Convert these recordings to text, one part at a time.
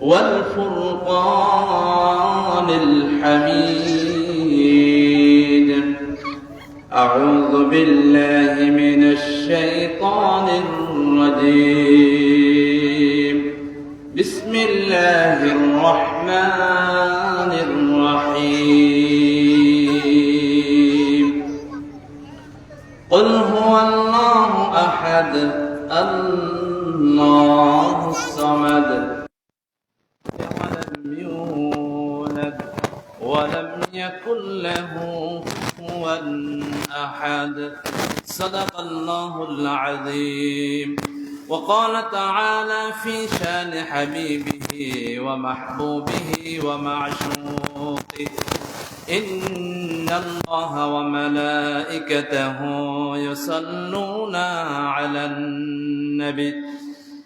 والفرقان الحميد. أعوذ بالله من الشيطان الرجيم. يولد ولم يكن له كفوا أحد. صدق الله العظيم. وقال تعالى في شان حبيبه ومحبوبه ومعشوقه إن الله وملائكته يصلون على النبي.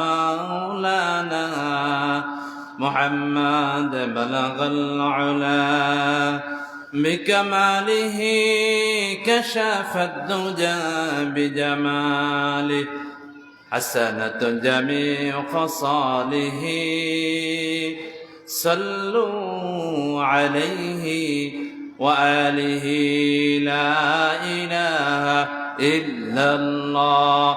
مولانا محمد بلغ العلا بكماله كشف الدجى بجماله حسنة جميع خصاله صلوا عليه وآله لا إله إلا الله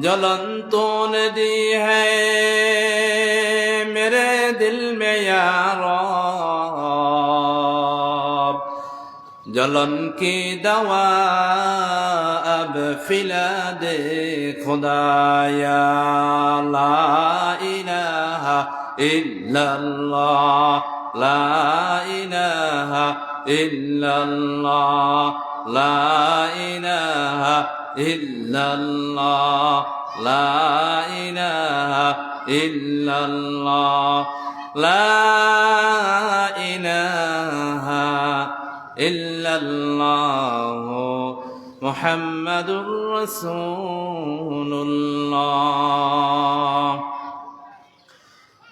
जलंतो नदी है मेरे दिल में यार जलन की दवा अब फिला दे खुदाया ला इलाहा इल्लल्लाह ला इलाहा इल्लल्लाह ला इलाहा ইল্লাল্লাহ লা ইলাহা ইল্লাল্লাহ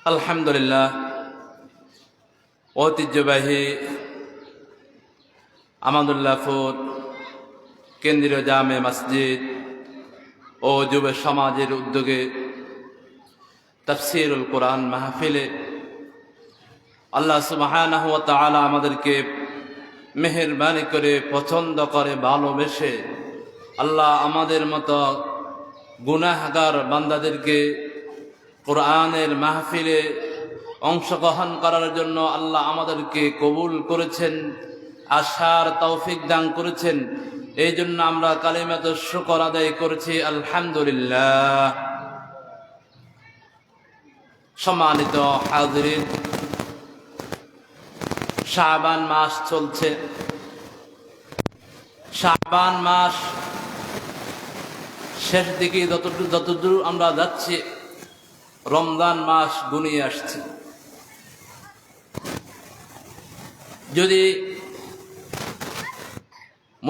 আলহামদুলিল্লাহ ঐতিহ্যবাহী আমাদুল্লাহ ফুট কেন্দ্রীয় জামে মসজিদ ও যুব সমাজের উদ্যোগে তফসিরুল কোরআন মাহফিলে আল্লাহ তাআলা আমাদেরকে মেহরবানি করে, পছন্দ করে, ভালোবেসে আল্লাহ আমাদের মতো গুনাহগার বান্দাদেরকে কোরআনের মাহফিলে অংশগ্রহণ করার জন্য আল্লাহ আমাদেরকে কবুল করেছেন, আশার তৌফিক দান করেছেন। এই জন্য আমরা কালিমাত শুকর আদায় করেছি, আলহামদুলিল্লাহ। সম্মানিত হাজরিন, শাবান মাস চলছে। শাবান মাস শেষ দিকে যতদূর যতদূর আমরা যাচ্ছি, রমজান মাস গুনিয়ে আসছে। যদি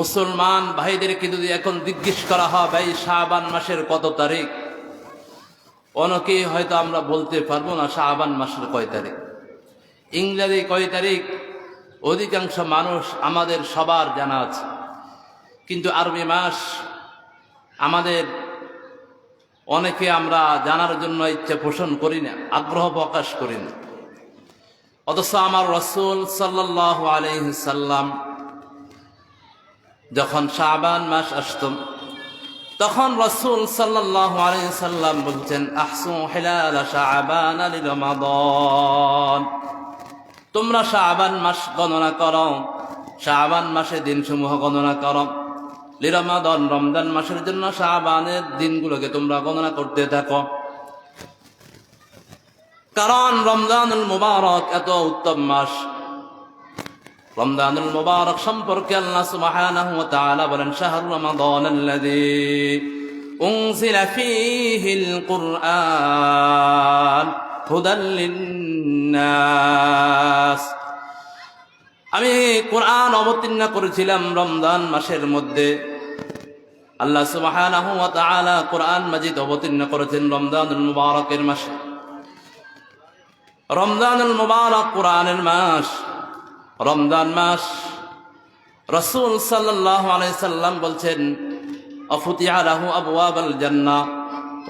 মুসলমান ভাইদেরকে যদি এখন জিজ্ঞেস করা হয়, ভাই শাহবান মাসের কত তারিখ? অনেকেই হয়তো আমরা বলতে পারব না শাহবান মাসের কয় তারিখ। ইংরেজি কয় তারিখ? অধিকাংশ মানুষ আমাদের সবার জানা আছে। কিন্তু আরবি মাস আমাদের অনেকে আমরা জানার জন্য ইচ্ছা পোষণ করি না, আগ্রহ প্রকাশ করি না। অথচ আমার রসুল সাল্লাহ আলহিসাল্লাম যখন শাবান মাস আসত, তখন রসুল সাল্লাহ আলহিসাল্লাম বলছেন, আহসু হেলাল তোমরা শাবান মাস গণনা করো, শাবান মাসে দিনসমূহ গণনা করো। লিরমাদন, রমজান মাসের জন্য শাবানের দিনগুলোকে তোমরা গণনা করতে থাকো। কারণ রমজানুল মুবারক এত উত্তম মাস রমজানুল মুবারক সম্পর্কে আল্লাহ সুবহানাহু ওয়া তাআলা বলেন শাহরু রমাদান আল্লাযী উনজিলা ফীহিল কুরআন হুদাল লিন্নাস আমি কোরআন অবতীর্ণ করেছিলাম রমজান মাসের মধ্যে আল্লাহ সুবহানাহু ওয়া তাআলা কোরআন মাজিদ অবতীর্ণ করেছেন রমজানুল মুবারকের মাসে রমজানুল মুবারক কোরআনের মাস রমজান মাস, রসুল সাল্লাম বলছেন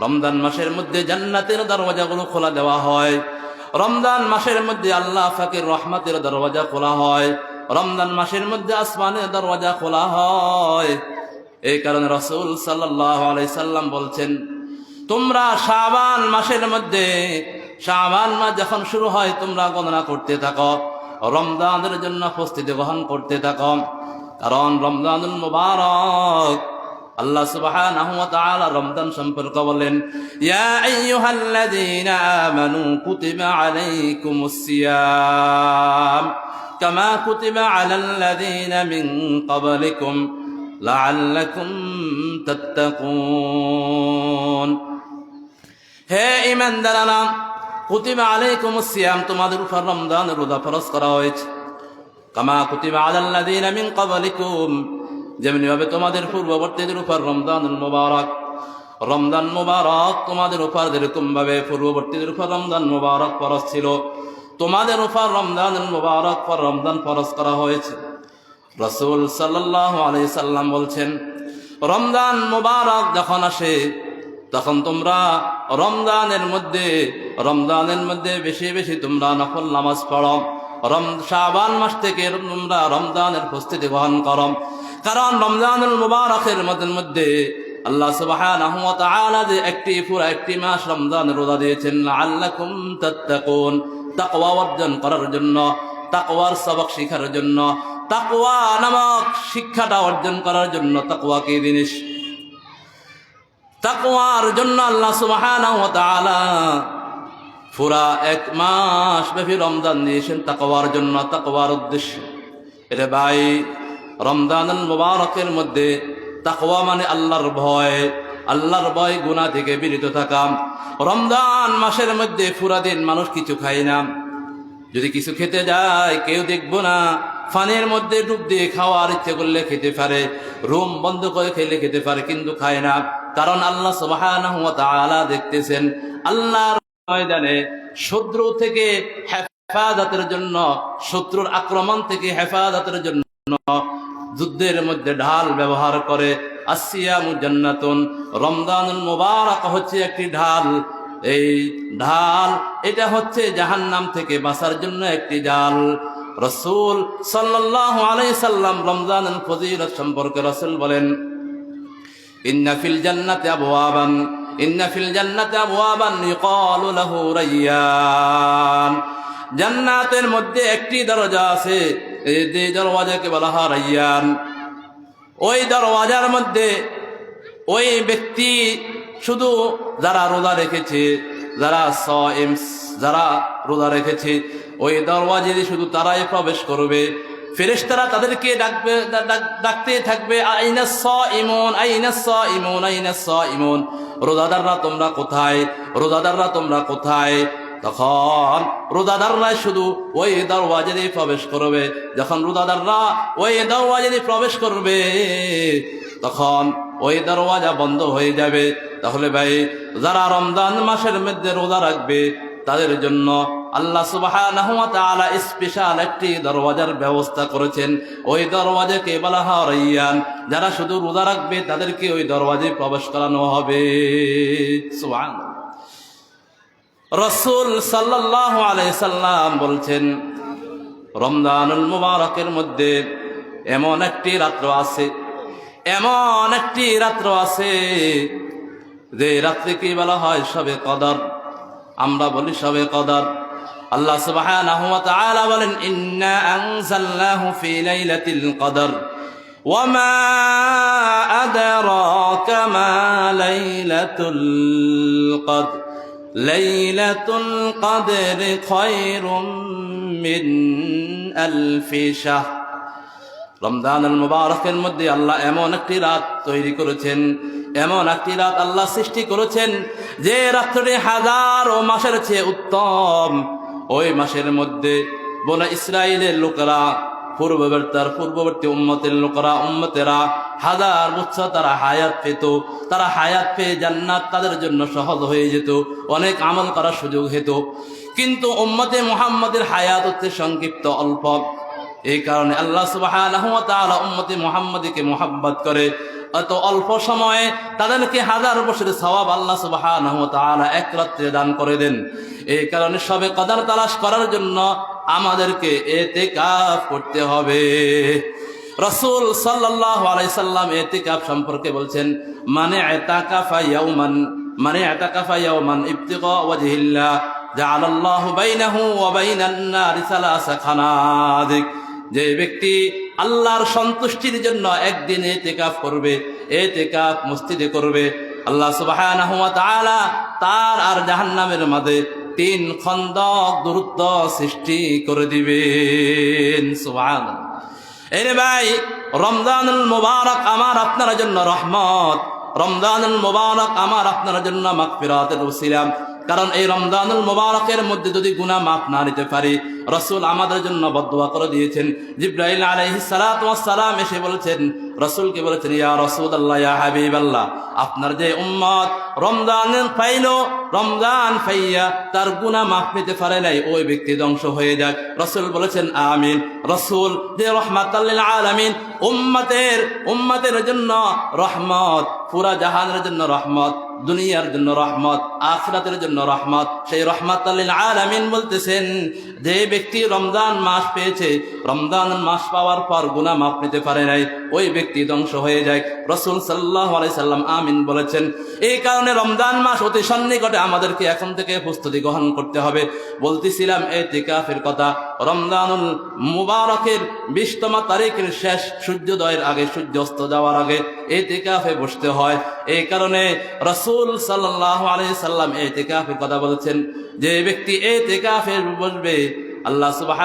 রমজান মাসের মধ্যে জান্নাতের দরওয়াজাগুলো খোলা দেওয়া হয়। রমজান মাসের মধ্যে আল্লাহ ফাকির রহমাতের দরওয়াজা খোলা হয়। রমজান মাসের মধ্যে আসমানের দরওয়াজা খোলা হয়। এই কারণে রসুল সাল্লাম বলছেন, তোমরা শাবান মাসের মধ্যে, শাবান মাস যখন শুরু হয়, তোমরা গণনা করতে থাকো। রমজানের জন্য প্রস্তুতি গ্রহণ করতে থাকো। কারণ রমজানুল মুবারক আল্লাহ সুবহানাহু ওয়া তাআলা রমজান সম্পর্কে বলেন, ইয়া আইয়ুহাল্লাযীনা আমানু কুতিবা আলাইকুমুস সিয়াম কামা কুতিবা আলাল লাযীনা মিন ক্বাবলিকুম লাআল্লাকুম তাত্তাকুন। হে ইমানদারানা কুতিবা আলাইকুম সিয়াম, তোমাদের উপর রমজান রোজা ফরজ করা হয়েছে। কামা কুতিবা আলাল্লাযীনা মিন ক্বাবলিকুম, যেমনি ভাবে তোমাদের পূর্ববর্তীদের উপর রমজান মুবারক। রমজান মুবারক তোমাদের উপর যেরকম ভাবে পূর্ববর্তীদের উপর রমজান মুবারক ফরজ ছিল, তোমাদের উপর রমজান মুবারক পর রমজান ফরজ করা হয়েছে। রসুল সাল্লাহ আলাই সাল্লাম বলছেন, রমজান মুবারক যখন আসে তখন তোমরা রমজানের মধ্যে রমজানের মধ্যে বেশি বেশি তোমরা নফল নামাজ পড়ো। রম, শাবান মাস থেকে তোমরা রমজানের প্রস্তুতি গ্রহণ করো। কারণ রমজানুল মুবারকের মধ্যে মধ্যে আল্লাহ তাআলা যে একটি পুরো একটি মাস রমজান রোজা দিয়েছেন, লাআল্লাকুম তাত্তাকুন, তাকওয়া অর্জন করার জন্য, তাকওয়ার সবক শিখার জন্য, তাকওয়া নামক শিক্ষাটা অর্জন করার জন্য তাকওয়া কি জিনিস? তাকওয়ার জন্য আল্লাহ সুবহানাহু ওয়া পুরা এক মাস ব্যাপী রমজান দিয়েছেন তাকওয়ার জন্য, তাকওয়ার উদ্দেশ্য। এটা ভাই, রমজানুল মুবারকের মধ্যে তাকওয়া মানে আল্লাহর ভয় আল্লাহর ভয় গুনাহ থেকে বিরত থাকা। রমজান মাসের মধ্যে পুরা দিন মানুষ কিছু খায় না। যদি কিছু খেতে যায়, কেউ দেখব না। ফানের মধ্যে ডুব দিয়ে খাওয়ার ইচ্ছে করলে খেতে পারে, রুম বন্ধ করে খেলে খেতে পারে, কিন্তু খায় না। কারণ আল্লাহ তাআলা দেখতেছেন আল্লাহর ময়দানে শত্রু থেকে হেফাজতের জন্য, শত্রুর আক্রমণ থেকে হেফাজতের জন্য যুদ্ধের মধ্যে ঢাল ব্যবহার করে আসিয়ামু জান্নাতুন। মুবারক হচ্ছে একটি ঢাল। এই ঢাল, এটা হচ্ছে জাহান্নাম থেকে বাঁচার জন্য একটি জাল রসুল সাল্লাহ আলাই সাল্লাম রমজানুল সম্পর্কে রসুল বলেন ইন্না ফিল জান্নাতে আবওয়াবান, ইন্না ফিল জান্নাতে আবওয়াবান ইউকালু লাহু রাইয়ান। জান্নাতের মধ্যে একটি দরজা আছে, এই দরওয়াজাকে বলা হয় রাইয়ান। ওই দরওয়াজার মধ্যে ওই ব্যক্তি শুধু যারা রোজা রেখেছে, যারা সএম যারা রোজা রেখেছে, ওই দরওয়াজে শুধু তারাই প্রবেশ করবে। ফেরেশতারা তাদেরকে ডাকবে ডাকতে থাকবে, আইনা স ইমন আইনা স ইমন আইনা স ইমন রোজাদাররা তোমরা কোথায়? রোজাদাররা তোমরা কোথায়? তখন রোজাদাররা শুধু ওই দরওয়াজে দিয়ে প্রবেশ করবে। যখন রোজাদাররা ওই দরওয়াজে দিয়ে প্রবেশ করবে, তখন ওই দরওয়াজা বন্ধ হয়ে যাবে। তাহলে ভাই, যারা রমজান মাসের মধ্যে রোজা রাখবে, তাদের জন্য আল্লাহ তাআলা স্পেশাল একটি দরওয়াজার ব্যবস্থা করেছেন। ওই দরওয়াজাকে বলা হয় রাইয়ান। যারা শুধু রোজা রাখবে, তাদেরকে ওই দরওয়াজে প্রবেশ করানো হবে। সুবহানাল্লাহ। রসুল সাল্লাহ সাল্লাম বলছেন, রমজানুল মুবারকের মধ্যে এমন একটি রাত্র আছে, এমন একটি রাত্র আছে, যে রাত্রিকে বলা হয় সবে কদর। আমরা বলি সবে কদর। আল্লাহ সুবহানাহু ওয়া তাআলা বলেন, ইন্না আনজালনাহু ফি লাইলাতিল কদর ওয়ামা আদরাকা মা লাইলাতুল কদর লাইলাতুল কদর খায়রুম মিন আলফি শাহর। রমজানুল মুবারকের মধ্যে আল্লাহ এমন একটি রাত তৈরি করেছেন, এমন একটি রাত আল্লাহ সৃষ্টি করেছেন, যে রাত্রটি হাজার ও মাসের চেয়ে উত্তম ওই মাসের মধ্যে বনে ইসরায়েলের লোকেরা পূর্ববর্তার পূর্ববর্তী উম্মতের লোকেরা, উম্মতেরা হাজার বছর তারা হায়াত পেত। তারা হায়াত পেয়ে জান্নাত তাদের জন্য সহজ হয়ে যেত, অনেক আমল করার সুযোগ হতো। কিন্তু উম্মতে মুহাম্মদের হায়াত হচ্ছে সংক্ষিপ্ত অল্প। এই কারণে আল্লাহ তাআলা উম্মতে মুহাম্মাদীকে মোহাব্বত করে অত অল্প সময়ে তাদেরকে হাজার বছরের সওয়াব আল্লাহ তাআলা এক রাত্রে দান করে দেন। এই কারণে সবে কদর তালাশ করার জন্য আমাদেরকে এতে এতেকাফ করতে হবে। রসুল সাল্লাল্লাহু আলাইহি সাল্লাম এতেকাফ সম্পর্কে বলছেন মানে ইয়াউমান মানে এতাকাফা ইয়াউমান ইবতিগা ওয়াজহিল্লাহ জাআলাল্লাহু বাইনাহু ওয়া বাইনান নারি সালাসা খানাদিক। যে ব্যক্তি আল্লাহর সন্তুষ্টির জন্য একদিন এতেকাফ করবে, এতেকাফ মসজিদে করবে। আল্লাহ তাআলা তার আর জাহান্নামের মাঝে তিন খন্দক দূরত্ব সৃষ্টি করে দিবেন। সুবহানাল্লাহ। এই রে ভাই, রমজানুল মুবারক আমার আপনার জন্য রহমত। রমজানুল মুবারক আমার আপনার জন্য মাগফিরাতের উসিলাম কারণ এই রমজানুল মুবারকের মধ্যে যদি গুনাহ মাফ না নিতে পারি, রসুল আমাদের জন্য বদুয়া করে দিয়েছেন। জিব্রাইল আলাইহিস সালাতু ওয়াস সালাম এসে বলেছেন, রসুলকে বলেছেন, ইয়া রাসূলুল্লাহ, ইয়া হাবিবাল্লাহ, আপনার যে উম্মত রমজান পাইলো রমজান পাইয়া তার গুনাহ মাফ নিতে পারে নাই, ওই ব্যক্তি ধ্বংস হয়ে যায়। রসুল বলেছেন, আমিন। রসুল, যে রহমাতাল্লিল আলামিন, উম্মতের উম্মতের জন্য রহমত, পুরা জাহানের জন্য রহমত। দুনিয়ার জন্য রহমত আখরাতের জন্য রহমত। সেই রহমত আলামিন বলতেছেন যে ব্যক্তি রমজান মাস পেয়েছে, রমজান মাস পাওয়ার পর গুনাহ মাফ নিতে পারে নাই, ওই ব্যক্তি ধ্বংস হয়ে যায়। রসুল সাল্লাহ সাল্লাম আমিন বলেছেন, এই কারণে রমজান মাস অতি সন্নিকটে আমাদেরকে এখন থেকে প্রস্তুতি গ্রহণ করতে হবে। বলতেছিলাম, এই তিকাফের কথা, রমজানুল মুবারকের বিশতমা তারিখের শেষ সূর্যোদয়ের আগে সূর্য অস্ত যাওয়ার আগে এই তিকাফে বসতে হয়। এই কারণে রসুল সাল্লাহ আলি সাল্লাম এই তিকাফের কথা বলেছেন যে ব্যক্তি এ তিকাফে বসবে, আল্লাহ সুবাহ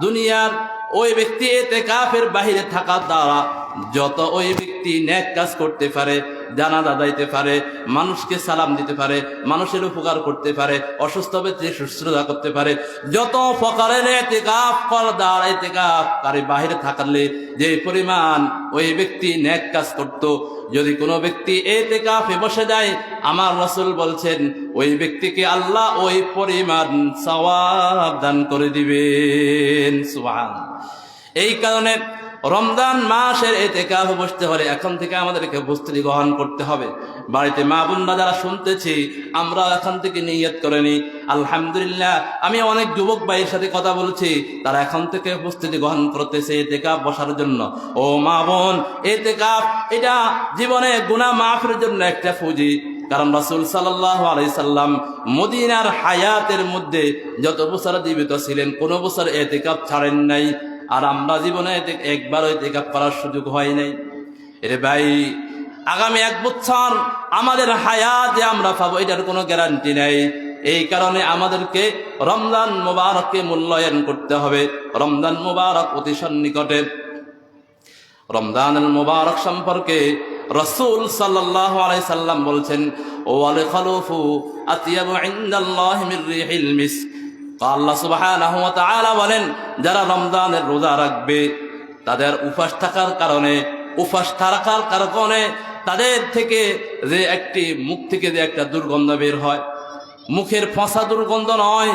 দুনিয়ার ওই ব্যক্তি এতে কাফের বাহিরে থাকার দ্বারা যত ওই ব্যক্তি ন্যাক কাজ করতে পারে জানাজা যাইতে পারে, মানুষকে সালাম দিতে পারে, মানুষের উপকার করতে পারে, অসুস্থ ব্যক্তি শুশ্রূষা করতে পারে। যত প্রকারের এতে কাপ কর দ্বারা এতে কাপ কারে বাহিরে থাকলে যে পরিমাণ ওই ব্যক্তি ন্যাক কাজ করত, যদি কোনো ব্যক্তি এতে কাফে বসে যায়, আমার রসুল বলছেন, ওই ব্যক্তিকে আল্লাহ ওই পরিমাণ সওয়াব দান করে দিবেন। সুবহান এই কারণে রমজান মাসের এতে কাফ বসতে হলে এখন থেকে আমাদেরকে প্রস্তুতি গ্রহণ করতে হবে। বাড়িতে মা বোনরা যারা শুনতেছি আমরা এখন থেকে নিয়ত করে নিই। আলহামদুলিল্লাহ, আমি অনেক যুবক ভাইয়ের সাথে কথা বলছি, তারা এখন থেকে প্রস্তুতি গ্রহণ করতেছে এতে কাপ বসার জন্য। ও মা বোন এতে কাপ এটা জীবনে গুণা মাফের জন্য একটা ফুজি কারণ রাসুল আলাইসাল্লাম মদিনার হায়াতের মধ্যে যত বছর জীবিত ছিলেন, কোনো বছর এতে কাপ ছাড়েন নাই। আর আমরা জীবনে একবার এতে কাপ করার সুযোগ হয় নাই। এরে ভাই, আগামী এক বছর আমাদের হায়া যে আমরা পাবো, এটার কোনো গ্যারান্টি নেই। এই কারণে আমাদেরকে রমজান মুবারককে মূল্যায়ন করতে হবে। রমজান মুবারক অতি সন্নিকটে। রমজানুল মুবারক সম্পর্কে রসুল সাল্লাল্লাহু আলাইহি সাল্লাম বলছেন, ওয়াল খালুফু আতিয়াবু ইনদাল্লাহি মিস্ক। আল্লাহ ওয়া তাআলা বলেন, যারা রমজানের রোজা রাখবে, তাদের উপাস থাকার কারণে, উপাস থাকার কারণে তাদের থেকে যে একটি মুখ থেকে যে একটা দুর্গন্ধ বের হয়, মুখের ফসা দুর্গন্ধ নয়,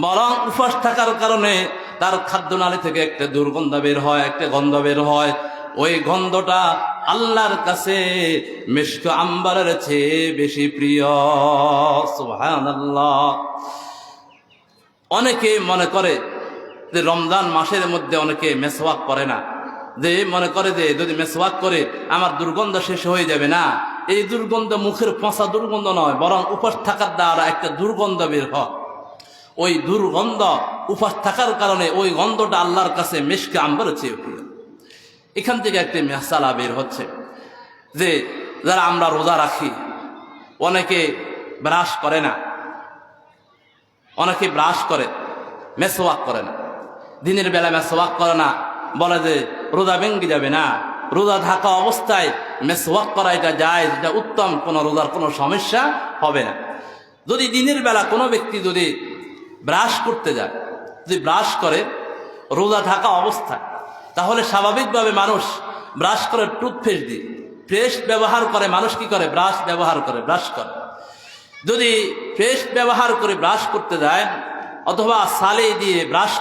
বরং উপাস থাকার কারণে তার খাদ্যনালী থেকে একটা দুর্গন্ধ বের হয়, একটা গন্ধ বের হয়। ওই গন্ধটা আল্লাহর কাছে মিষ্ক আম্বারের চেয়ে বেশি প্রিয়। সুবহানাল্লাহ। অনেকে মনে করে যে রমজান মাসের মধ্যে অনেকে মেসওয়াক করে না। যে মনে করে যে যদি মেসওয়াক করে, আমার দুর্গন্ধ শেষ হয়ে যাবে না। এই দুর্গন্ধ মুখের পচা দুর্গন্ধ নয়, বরং উপাস থাকার দ্বারা একটা দুর্গন্ধ বের হয় ওই দুর্গন্ধ উপাস থাকার কারণে ওই গন্ধটা আল্লাহর কাছে মেশকে আম্বার চেয়ে এখান থেকে একটি মেসালা বের হচ্ছে যে, যারা আমরা রোজা রাখি, অনেকে ব্রাশ করে না। অনেকে ব্রাশ করে মেসোয়াক করে না দিনের বেলা মেসোয়াক করে না, বলে যে রোজা ভেঙ্গে যাবে না। রোজা থাকা অবস্থায় মেসোয়াক করা এটা যায় এটা উত্তম, কোনো রোজার কোনো সমস্যা হবে না। যদি দিনের বেলা কোনো ব্যক্তি যদি ব্রাশ করতে যায়, যদি ব্রাশ করে রোজা থাকা অবস্থায়, তাহলে স্বাভাবিকভাবে মানুষ ব্রাশ করে টুথপেস্ট দিয়ে, পেস্ট ব্যবহার করে, মানুষ কি করে? ব্রাশ ব্যবহার করে, ব্রাশ করে। যদি পেস্ট ব্যবহার করে ব্রাশ করতে যায় অথবা সালে দিয়ে ব্রাশ